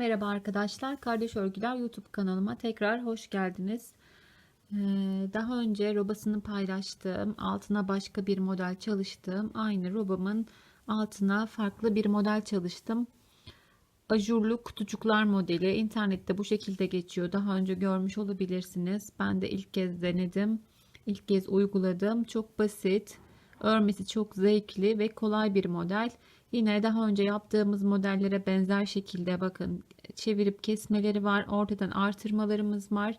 Merhaba arkadaşlar, Kardeş Örgüler YouTube kanalıma tekrar hoş geldiniz. Ee, daha önce robasını paylaştığım, altına başka bir model çalıştığım, aynı robamın altına farklı bir model çalıştım. Ajurlu kutucuklar modeli internette bu şekilde geçiyor. Daha önce görmüş olabilirsiniz. Ben de ilk kez denedim. İlk kez uyguladım. Çok basit, örmesi çok zevkli ve kolay bir model. Yine daha önce yaptığımız modellere benzer şekilde bakın çevirip kesmeleri var. Ortadan artırmalarımız var.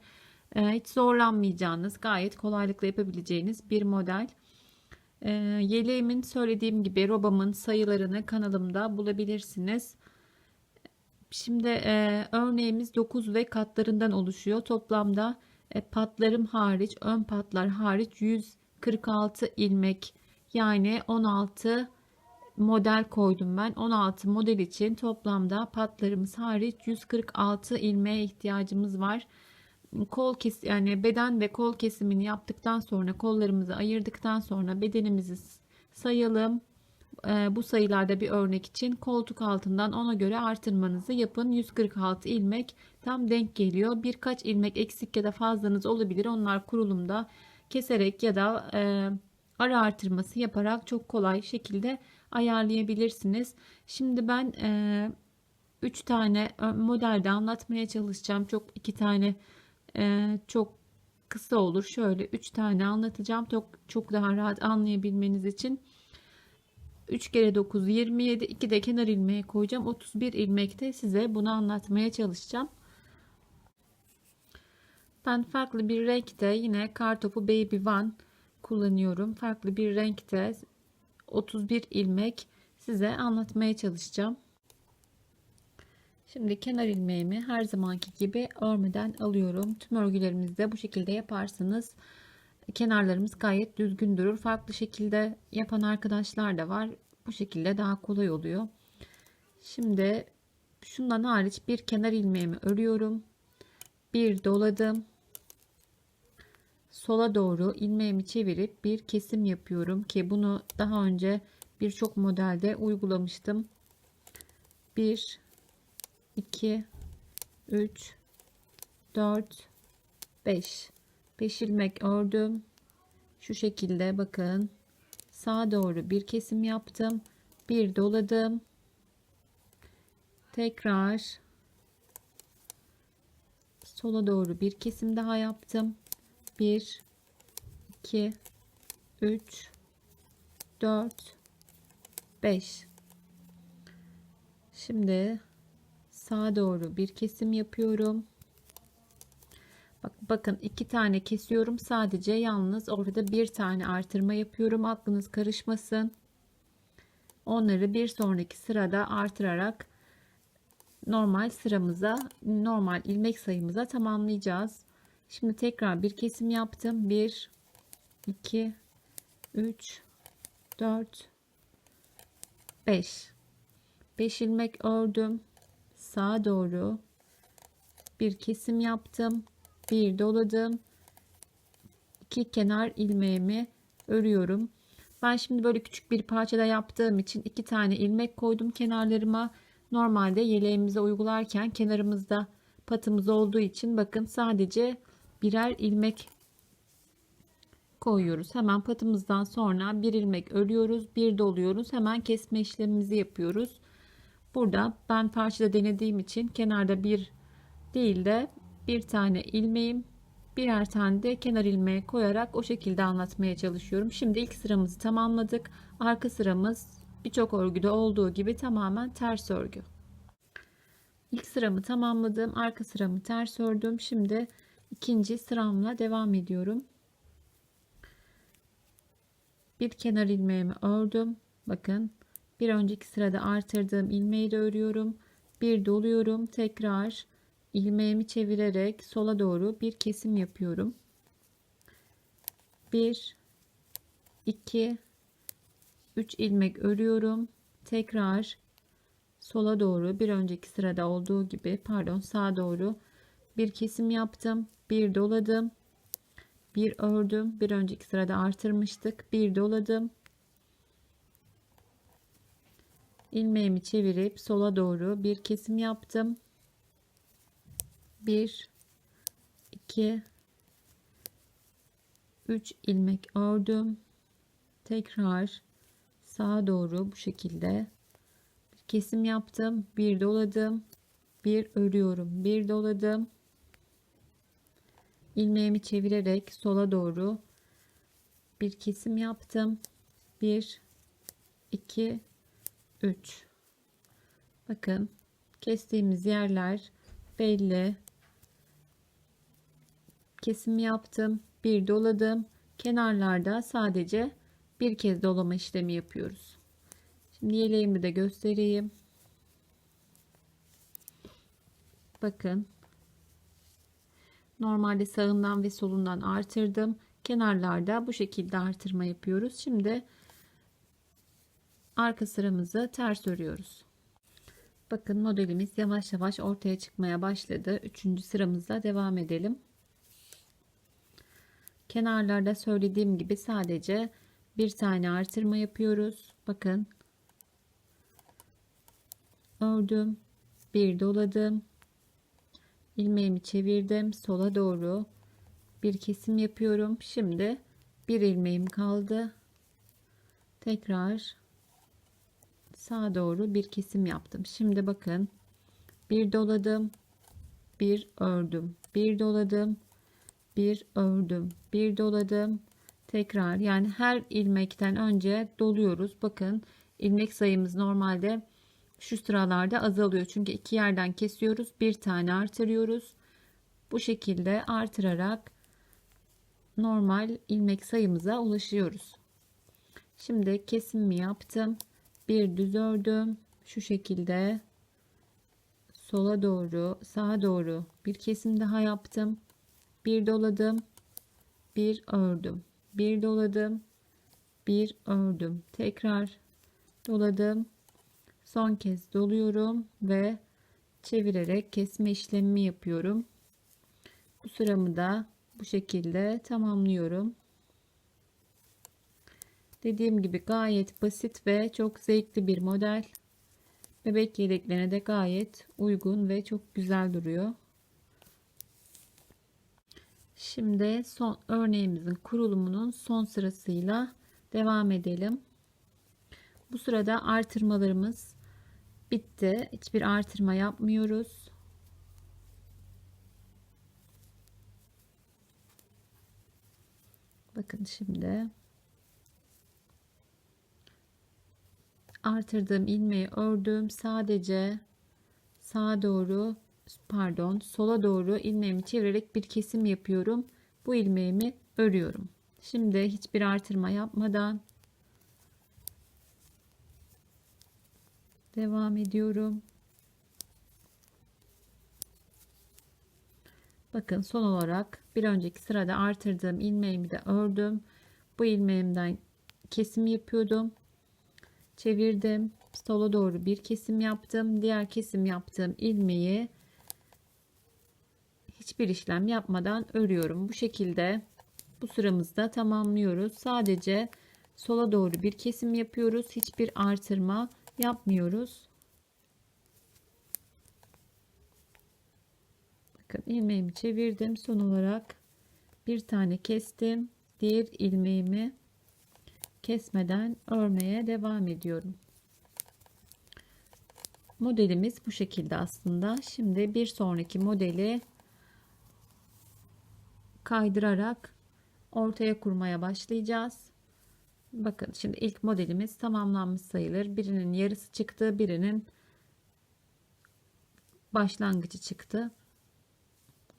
Ee, hiç zorlanmayacağınız gayet kolaylıkla yapabileceğiniz bir model. Ee, yeleğimin söylediğim gibi robamın sayılarını kanalımda bulabilirsiniz. Şimdi e, örneğimiz 9 ve katlarından oluşuyor. Toplamda e, patlarım hariç ön patlar hariç 146 ilmek yani 16 model koydum ben. 16 model için toplamda patlarımız hariç 146 ilmeğe ihtiyacımız var. Kol kes yani beden ve kol kesimini yaptıktan sonra kollarımızı ayırdıktan sonra bedenimizi sayalım. Ee, bu sayılarda bir örnek için koltuk altından ona göre artırmanızı yapın. 146 ilmek tam denk geliyor. Birkaç ilmek eksik ya da fazlanız olabilir. Onlar kurulumda keserek ya da e, ara artırması yaparak çok kolay şekilde ayarlayabilirsiniz. Şimdi ben 3 e, tane modelde anlatmaya çalışacağım. Çok iki tane e, çok kısa olur. Şöyle 3 tane anlatacağım. Çok çok daha rahat anlayabilmeniz için. 3 kere 9 27 2 de kenar ilmeği koyacağım 31 ilmekte size bunu anlatmaya çalışacağım ben farklı bir renkte yine kartopu baby one kullanıyorum farklı bir renkte 31 ilmek size anlatmaya çalışacağım. Şimdi kenar ilmeğimi her zamanki gibi örmeden alıyorum. Tüm örgülerimizde bu şekilde yaparsanız kenarlarımız gayet düzgün durur. Farklı şekilde yapan arkadaşlar da var. Bu şekilde daha kolay oluyor. Şimdi şundan hariç bir kenar ilmeğimi örüyorum. Bir doladım. Sola doğru ilmeğimi çevirip bir kesim yapıyorum ki bunu daha önce birçok modelde uygulamıştım. 1 2 3 4 5 5 ilmek ördüm. Şu şekilde bakın. Sağa doğru bir kesim yaptım. Bir doladım. Tekrar sola doğru bir kesim daha yaptım. 1 2 3 4 5 Şimdi sağa doğru bir kesim yapıyorum. Bak, bakın iki tane kesiyorum. Sadece yalnız orada bir tane artırma yapıyorum. Aklınız karışmasın. Onları bir sonraki sırada artırarak normal sıramıza, normal ilmek sayımıza tamamlayacağız. Şimdi tekrar bir kesim yaptım. 1 2 3 4 5 5 ilmek ördüm. Sağa doğru bir kesim yaptım. Bir doladım. İki kenar ilmeğimi örüyorum. Ben şimdi böyle küçük bir parçada yaptığım için iki tane ilmek koydum kenarlarıma. Normalde yeleğimize uygularken kenarımızda patımız olduğu için bakın sadece birer ilmek koyuyoruz. Hemen patımızdan sonra bir ilmek örüyoruz, bir doluyoruz. Hemen kesme işlemimizi yapıyoruz. Burada ben parçada denediğim için kenarda bir değil de bir tane ilmeğim, birer tane de kenar ilmeği koyarak o şekilde anlatmaya çalışıyorum. Şimdi ilk sıramızı tamamladık. Arka sıramız birçok örgüde olduğu gibi tamamen ters örgü. İlk sıramı tamamladım. Arka sıramı ters ördüm. Şimdi ikinci sıramla devam ediyorum. Bir kenar ilmeğimi ördüm. Bakın bir önceki sırada artırdığım ilmeği de örüyorum. Bir doluyorum tekrar ilmeğimi çevirerek sola doğru bir kesim yapıyorum. 1 2 3 ilmek örüyorum. Tekrar sola doğru bir önceki sırada olduğu gibi pardon sağa doğru bir kesim yaptım bir doladım bir ördüm bir önceki sırada artırmıştık bir doladım ilmeğimi çevirip sola doğru bir kesim yaptım 1 2 3 ilmek ördüm. Tekrar sağa doğru bu şekilde bir kesim yaptım. Bir doladım. Bir örüyorum. Bir doladım. İlmeğimi çevirerek sola doğru bir kesim yaptım. 1 2 3 Bakın kestiğimiz yerler belli. Kesim yaptım. Bir doladım. Kenarlarda sadece bir kez dolama işlemi yapıyoruz. Şimdi yeleğimi de göstereyim. Bakın. Normalde sağından ve solundan artırdım. Kenarlarda bu şekilde artırma yapıyoruz. Şimdi arka sıramızı ters örüyoruz. Bakın modelimiz yavaş yavaş ortaya çıkmaya başladı. Üçüncü sıramızda devam edelim. Kenarlarda söylediğim gibi sadece bir tane artırma yapıyoruz. Bakın. Ördüm. Bir doladım. İlmeğimi çevirdim. Sola doğru bir kesim yapıyorum. Şimdi bir ilmeğim kaldı. Tekrar sağa doğru bir kesim yaptım. Şimdi bakın bir doladım, bir ördüm, bir doladım, bir ördüm, bir doladım. Tekrar yani her ilmekten önce doluyoruz. Bakın ilmek sayımız normalde şu sıralarda azalıyor. Çünkü iki yerden kesiyoruz. Bir tane artırıyoruz. Bu şekilde artırarak normal ilmek sayımıza ulaşıyoruz. Şimdi kesimimi yaptım bir düz ördüm şu şekilde sola doğru sağa doğru bir kesim daha yaptım bir doladım bir ördüm bir doladım bir ördüm tekrar doladım son kez doluyorum ve çevirerek kesme işlemimi yapıyorum bu sıramı da bu şekilde tamamlıyorum Dediğim gibi gayet basit ve çok zevkli bir model. Bebek yedeklerine de gayet uygun ve çok güzel duruyor. Şimdi son örneğimizin kurulumunun son sırasıyla devam edelim. Bu sırada artırmalarımız bitti. Hiçbir artırma yapmıyoruz. Bakın şimdi artırdığım ilmeği ördüm. Sadece sağa doğru pardon sola doğru ilmeğimi çevirerek bir kesim yapıyorum. Bu ilmeğimi örüyorum. Şimdi hiçbir artırma yapmadan devam ediyorum. Bakın son olarak bir önceki sırada artırdığım ilmeğimi de ördüm. Bu ilmeğimden kesim yapıyordum. Çevirdim. Sola doğru bir kesim yaptım. Diğer kesim yaptığım ilmeği hiçbir işlem yapmadan örüyorum. Bu şekilde bu sıramızda tamamlıyoruz. Sadece sola doğru bir kesim yapıyoruz. Hiçbir artırma yapmıyoruz bakın ilmeğimi çevirdim son olarak bir tane kestim diğer ilmeğimi kesmeden örmeye devam ediyorum. Modelimiz bu şekilde aslında. Şimdi bir sonraki modeli kaydırarak ortaya kurmaya başlayacağız. Bakın şimdi ilk modelimiz tamamlanmış sayılır. Birinin yarısı çıktı, birinin başlangıcı çıktı.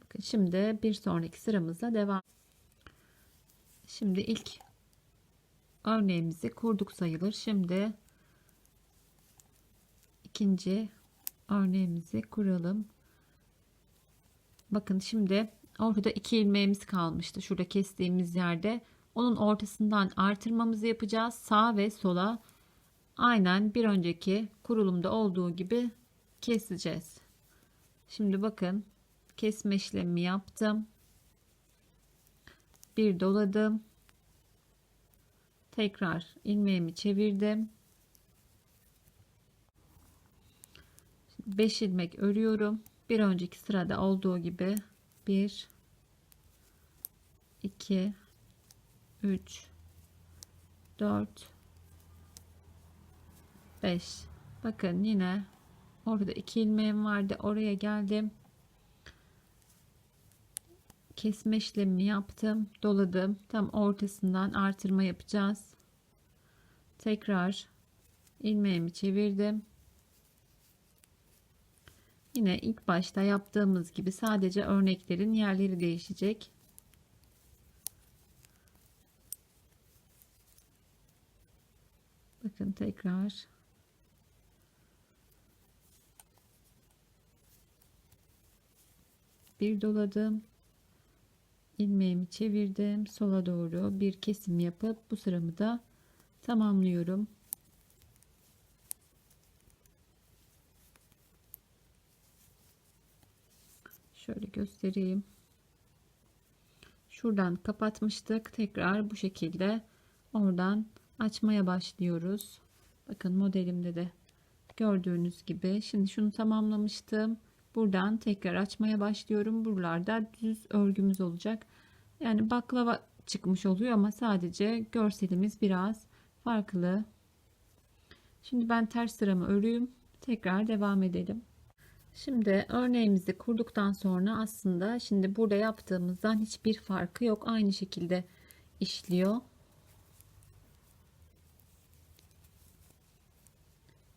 Bakın şimdi bir sonraki sıramızla devam. Şimdi ilk örneğimizi kurduk sayılır. Şimdi ikinci örneğimizi kuralım. Bakın şimdi ortada iki ilmeğimiz kalmıştı. Şurada kestiğimiz yerde. Onun ortasından artırmamızı yapacağız. Sağ ve sola aynen bir önceki kurulumda olduğu gibi keseceğiz. Şimdi bakın kesme işlemi yaptım. Bir doladım tekrar ilmeğimi çevirdim 5 ilmek örüyorum bir önceki sırada olduğu gibi 1 2 3 4 5 bakın yine orada iki ilmeğim vardı. Oraya geldim. Kesme işlemimi yaptım. Doladım. Tam ortasından artırma yapacağız. Tekrar ilmeğimi çevirdim. Yine ilk başta yaptığımız gibi sadece örneklerin yerleri değişecek bakın tekrar. Bir doladım. İlmeğimi çevirdim. Sola doğru bir kesim yapıp bu sıramı da tamamlıyorum. Şöyle göstereyim. Şuradan kapatmıştık. Tekrar bu şekilde oradan açmaya başlıyoruz. Bakın modelimde de gördüğünüz gibi. Şimdi şunu tamamlamıştım. Buradan tekrar açmaya başlıyorum. Buralarda düz örgümüz olacak. Yani baklava çıkmış oluyor ama sadece görselimiz biraz farklı. Şimdi ben ters sıramı örüyüm tekrar devam edelim. Şimdi örneğimizi kurduktan sonra aslında şimdi burada yaptığımızdan hiçbir farkı yok. Aynı şekilde işliyor.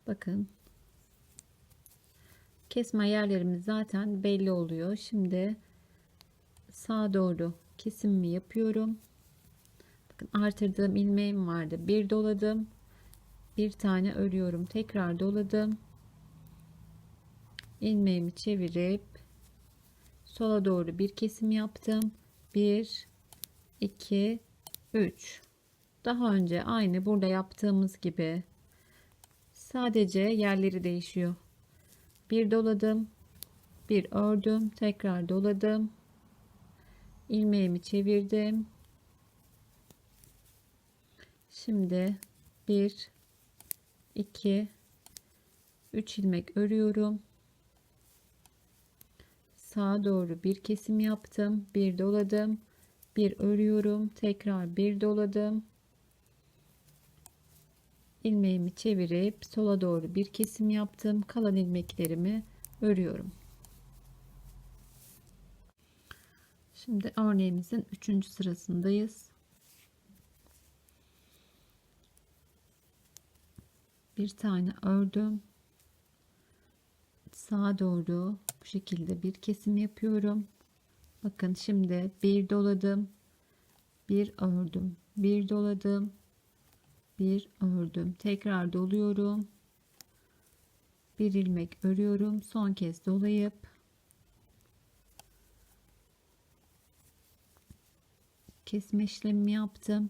Bakın. Kesme yerlerimiz zaten belli oluyor. Şimdi sağa doğru kesimimi yapıyorum. Bakın artırdığım ilmeğim vardı. Bir doladım. Bir tane örüyorum. Tekrar doladım ilmeğimi çevirip sola doğru bir kesim yaptım 1 2 3 daha önce aynı burada yaptığımız gibi sadece yerleri değişiyor. Bir doladım bir ördüm tekrar doladım. İlmeğimi çevirdim. Şimdi 1 2 3 ilmek örüyorum. Sağa doğru bir kesim yaptım bir doladım bir örüyorum tekrar bir doladım ilmeğimi çevirip sola doğru bir kesim yaptım. Kalan ilmeklerimi örüyorum. Şimdi örneğimizin üçüncü sırasındayız. Bir tane ördüm. Sağa doğru bu şekilde bir kesim yapıyorum. Bakın şimdi bir doladım, bir ördüm, bir doladım, bir ördüm. Tekrar doluyorum. Bir ilmek örüyorum. Son kez dolayıp kesme işlemi yaptım.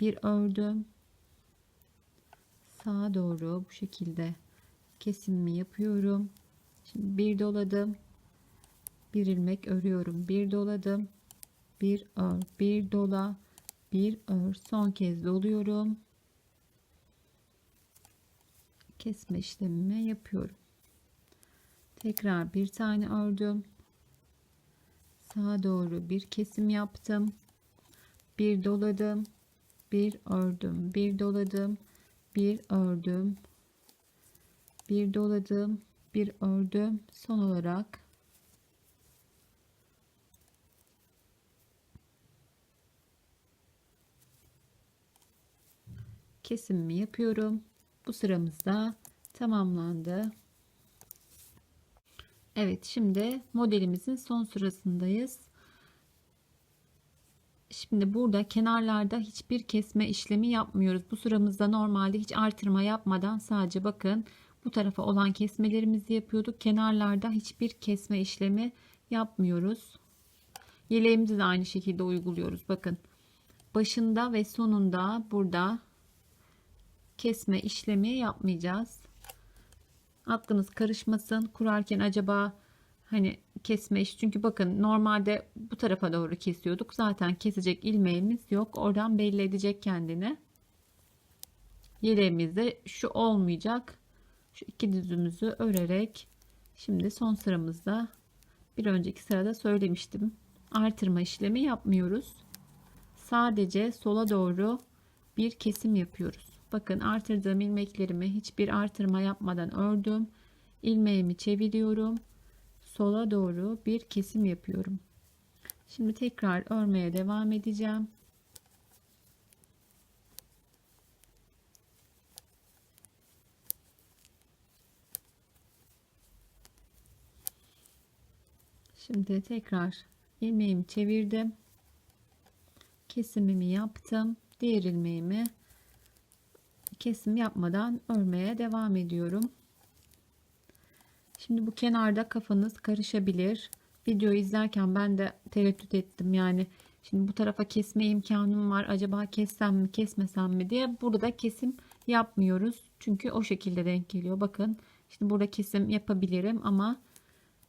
Bir ördüm. Sağa doğru bu şekilde kesimimi yapıyorum. Şimdi bir doladım. Bir ilmek örüyorum. Bir doladım. Bir ör, bir dola, bir ör. Son kez doluyorum. Kesme işlemimi yapıyorum. Tekrar bir tane ördüm. Sağa doğru bir kesim yaptım. Bir doladım. Bir ördüm. Bir doladım. Bir ördüm. Bir doladım bir ördüm son olarak kesimimi yapıyorum bu sıramızda tamamlandı Evet şimdi modelimizin son sırasındayız Şimdi burada kenarlarda hiçbir kesme işlemi yapmıyoruz. Bu sıramızda normalde hiç artırma yapmadan sadece bakın bu tarafa olan kesmelerimizi yapıyorduk. Kenarlarda hiçbir kesme işlemi yapmıyoruz. Yeleğimizi de aynı şekilde uyguluyoruz. Bakın başında ve sonunda burada kesme işlemi yapmayacağız. Aklınız karışmasın. Kurarken acaba hani kesme iş çünkü bakın normalde bu tarafa doğru kesiyorduk. Zaten kesecek ilmeğimiz yok. Oradan belli edecek kendini. Yeleğimizde şu olmayacak şu iki düzümüzü örerek Şimdi son sıramızda bir önceki sırada söylemiştim. Artırma işlemi yapmıyoruz. Sadece sola doğru bir kesim yapıyoruz. Bakın artırdığım ilmeklerimi hiçbir artırma yapmadan ördüm. İlmeğimi çeviriyorum. Sola doğru bir kesim yapıyorum. Şimdi tekrar örmeye devam edeceğim. Şimdi tekrar ilmeğimi çevirdim. Kesimimi yaptım. Diğer ilmeğimi kesim yapmadan örmeye devam ediyorum. Şimdi bu kenarda kafanız karışabilir. Videoyu izlerken ben de tereddüt ettim. Yani şimdi bu tarafa kesme imkanım var. Acaba kessem mi kesmesem mi diye. Burada kesim yapmıyoruz. Çünkü o şekilde denk geliyor. Bakın şimdi burada kesim yapabilirim ama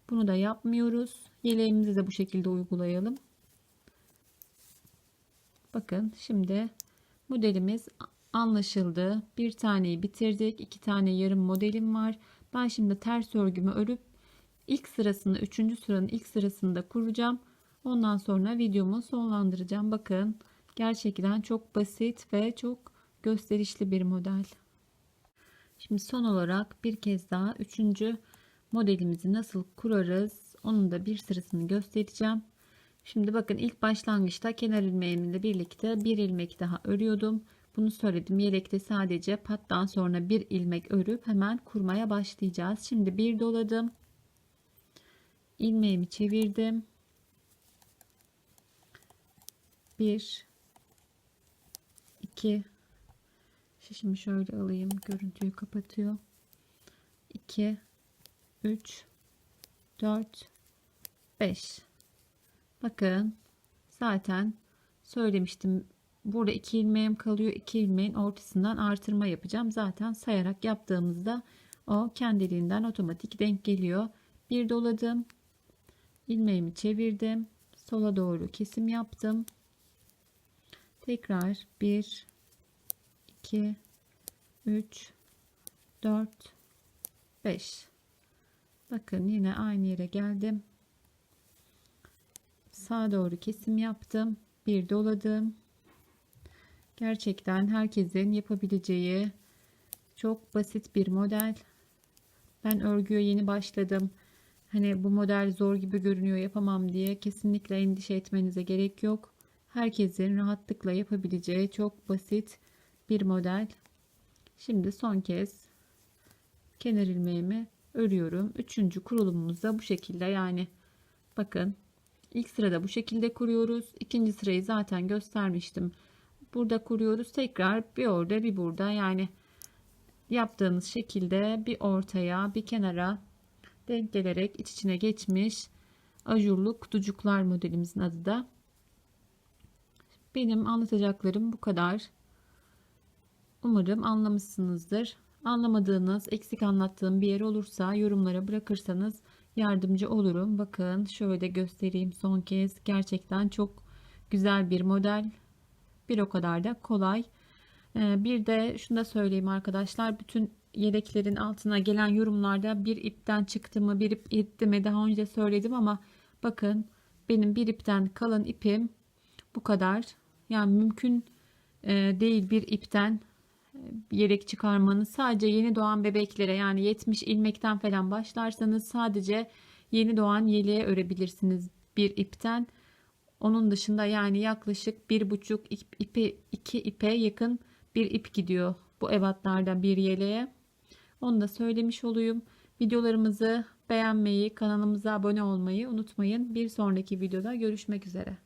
bunu da yapmıyoruz. Yeleğimizi de bu şekilde uygulayalım. Bakın şimdi modelimiz anlaşıldı. Bir taneyi bitirdik. iki tane yarım modelim var. Ben şimdi ters örgümü örüp ilk sırasını, üçüncü sıranın ilk sırasında kuracağım. Ondan sonra videomu sonlandıracağım. Bakın gerçekten çok basit ve çok gösterişli bir model. Şimdi son olarak bir kez daha üçüncü modelimizi nasıl kurarız onun da bir sırasını göstereceğim. Şimdi bakın ilk başlangıçta kenar ilmeğimle birlikte bir ilmek daha örüyordum. Bunu söyledim. Yelekte sadece pattan sonra bir ilmek örüp hemen kurmaya başlayacağız. Şimdi bir doladım. ilmeğimi çevirdim. Bir, iki, şişimi şöyle alayım. Görüntüyü kapatıyor. 2 3 4 5 bakın zaten söylemiştim burada iki ilmeğim kalıyor. İki ilmeğin ortasından artırma yapacağım. Zaten sayarak yaptığımızda o kendiliğinden otomatik denk geliyor. Bir doladım. İlmeğimi çevirdim. Sola doğru kesim yaptım. Tekrar 1 2 3 4 5 bakın yine aynı yere geldim. Sağa doğru kesim yaptım. Bir doladım gerçekten herkesin yapabileceği çok basit bir model ben örgüye yeni başladım hani bu model zor gibi görünüyor yapamam diye kesinlikle endişe etmenize gerek yok herkesin rahatlıkla yapabileceği çok basit bir model şimdi son kez kenar ilmeğimi örüyorum. Üçüncü kurulumumuzda bu şekilde yani bakın ilk sırada bu şekilde kuruyoruz. İkinci sırayı zaten göstermiştim. Burada kuruyoruz. Tekrar bir orada bir burada yani yaptığınız şekilde bir ortaya bir kenara denk gelerek iç içine geçmiş ajurlu kutucuklar modelimizin adı da. Benim anlatacaklarım bu kadar. Umarım anlamışsınızdır. Anlamadığınız, eksik anlattığım bir yer olursa yorumlara bırakırsanız yardımcı olurum. Bakın şöyle göstereyim son kez. Gerçekten çok güzel bir model. Bir o kadar da kolay. Ee, bir de şunu da söyleyeyim arkadaşlar. Bütün yeleklerin altına gelen yorumlarda bir ipten çıktı mı, bir ip gitti mi daha önce söyledim ama bakın benim bir ipten kalan ipim bu kadar. Yani mümkün e, değil bir ipten yelek çıkarmanız sadece yeni doğan bebeklere yani 70 ilmekten falan başlarsanız sadece yeni doğan yeleğe örebilirsiniz bir ipten. Onun dışında yani yaklaşık bir buçuk ipe iki ipe yakın bir ip gidiyor bu ebatlardan bir yeleğe. Onu da söylemiş olayım. Videolarımızı beğenmeyi, kanalımıza abone olmayı unutmayın. Bir sonraki videoda görüşmek üzere.